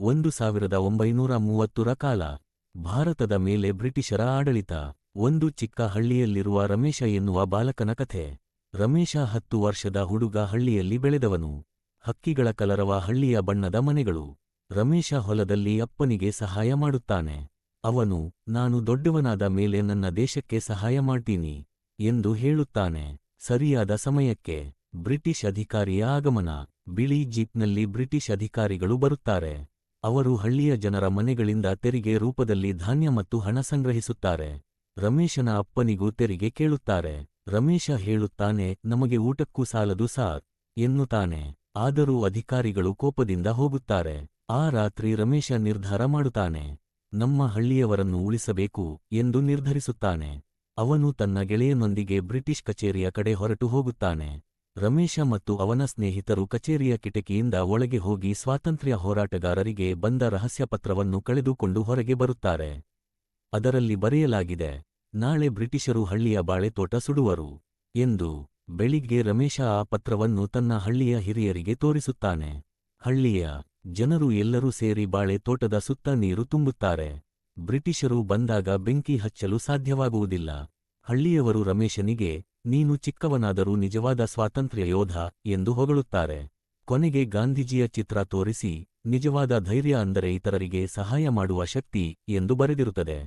ಒಂದು ಸಾವಿರದ ಒಂಬೈನೂರ ಮೂವತ್ತರ ಕಾಲ, ಭಾರತದ ಮೇಲೆ ಬ್ರಿಟಿಷರ ಆಡಳಿತ. ಒಂದು ಚಿಕ್ಕ ಹಳ್ಳಿಯಲ್ಲಿರುವ ರಮೇಶ ಎನ್ನುವ ಬಾಲಕನ ಕಥೆ. ರಮೇಶ ಹತ್ತು ವರ್ಷದ ಹುಡುಗ ಹಳ್ಳಿಯಲ್ಲಿ ಬೆಳೆದವನು. ಹಕ್ಕಿಗಳ ಕಲರವ ಹಳ್ಳಿಯ ಬಣ್ಣದ ಮನೆಗಳು. ರಮೇಶ ಹೊಲದಲ್ಲಿ ಅಪ್ಪನಿಗೆ ಸಹಾಯ ಮಾಡುತ್ತಾನೆ. ಅವನು, ನಾನು ದೊಡ್ಡವನಾದ ಮೇಲೆ ನನ್ನ ದೇಶಕ್ಕೆ ಸಹಾಯ ಮಾಡ್ತೀನಿ ಎಂದು ಹೇಳುತ್ತಾನೆ. ಸರಿಯಾದ ಸಮಯಕ್ಕೆ, ಬ್ರಿಟಿಷ್ ಅಧಿಕಾರಿಯ ಆಗಮನ. ಬಿಳಿ ಜೀಪ್ನಲ್ಲಿ ಬ್ರಿಟಿಷ್ ಅಧಿಕಾರಿಗಳು ಬರುತ್ತಾರೆ. ಅವರು ಹಳ್ಳಿಯ ಜನರ ಮನೆಗಳಿಂದ ತೆರಿಗೆ ರೂಪದಲ್ಲಿ ಧಾನ್ಯ ಮತ್ತು ಹಣ ಸಂಗ್ರಹಿಸುತ್ತಾರೆ. ರಮೇಶನ ಅಪ್ಪನಿಗೂ ತೆರಿಗೆ ಕೇಳುತ್ತಾರೆ. ರಮೇಶ ಹೇಳುತ್ತಾನೆ, ನಮಗೆ ಊಟಕ್ಕೂ ಸಾಲದು ಸಾರ್, ಎನ್ನುತ್ತಾನೆ. ಆದರೂ ಅಧಿಕಾರಿಗಳು ಕೋಪದಿಂದ ಹೋಗುತ್ತಾರೆ. ಆ ರಾತ್ರಿ ರಮೇಶ ನಿರ್ಧಾರ ಮಾಡುತ್ತಾನೆ. ನಮ್ಮ ಹಳ್ಳಿಯವರನ್ನು ಉಳಿಸಬೇಕು, ಎಂದು ನಿರ್ಧರಿಸುತ್ತಾನೆ. ಅವನು ತನ್ನ ಗೆಳೆಯನೊಂದಿಗೆ ಬ್ರಿಟಿಷ್ ಕಚೇರಿಯ ಕಡೆ ಹೊರಟು ಹೋಗುತ್ತಾನೆ. ರಮೇಶ ಮತ್ತು ಅವನ ಸ್ನೇಹಿತರು ಕಚೇರಿಯ ಕಿಟಕಿಯಿಂದ ಒಳಗೆ ಹೋಗಿ ಸ್ವಾತಂತ್ರ್ಯ ಹೋರಾಟಗಾರರಿಗೆ ಬಂದ ರಹಸ್ಯ ಪತ್ರವನ್ನು ಕಳೆದುಕೊಂಡು ಹೊರಗೆ ಬರುತ್ತಾರೆ. ಅದರಲ್ಲಿ ಬರೆಯಲಾಗಿದೆ, ನಾಳೆ ಬ್ರಿಟಿಷರು ಹಳ್ಳಿಯ ಬಾಳೆತೋಟ ಸುಡುವರು ಎಂದು ಬೆಳಿಗ್ಗೆ ರಮೇಶ ಆ ಪತ್ರವನ್ನು ತನ್ನ ಹಳ್ಳಿಯ ಹಿರಿಯರಿಗೆ ತೋರಿಸುತ್ತಾನೆ. ಹಳ್ಳಿಯ ಜನರು ಎಲ್ಲರೂ ಸೇರಿ ಬಾಳೆ ತೋಟದ ಸುತ್ತ ನೀರು ತುಂಬುತ್ತಾರೆ. ಬ್ರಿಟಿಷರು ಬಂದಾಗ ಬೆಂಕಿ ಹಚ್ಚಲು ಸಾಧ್ಯವಾಗುವುದಿಲ್ಲ. ಹಳ್ಳಿಯವರು ರಮೇಶನಿಗೆ ನೀನು ಚಿಕ್ಕವನಾದರೂ ನಿಜವಾದ ಸ್ವಾತಂತ್ರ್ಯ ಯೋಧ ಎಂದು ಹೊಗಳುತ್ತಾರೆ. ಕೊನೆಗೆ ಗಾಂಧೀಜಿಯ ಚಿತ್ರ ತೋರಿಸಿ, ನಿಜವಾದ ಧೈರ್ಯ ಅಂದರೆ ಇತರರಿಗೆ ಸಹಾಯ ಮಾಡುವ ಶಕ್ತಿ ಎಂದು ಬರೆದಿರುತ್ತದೆ.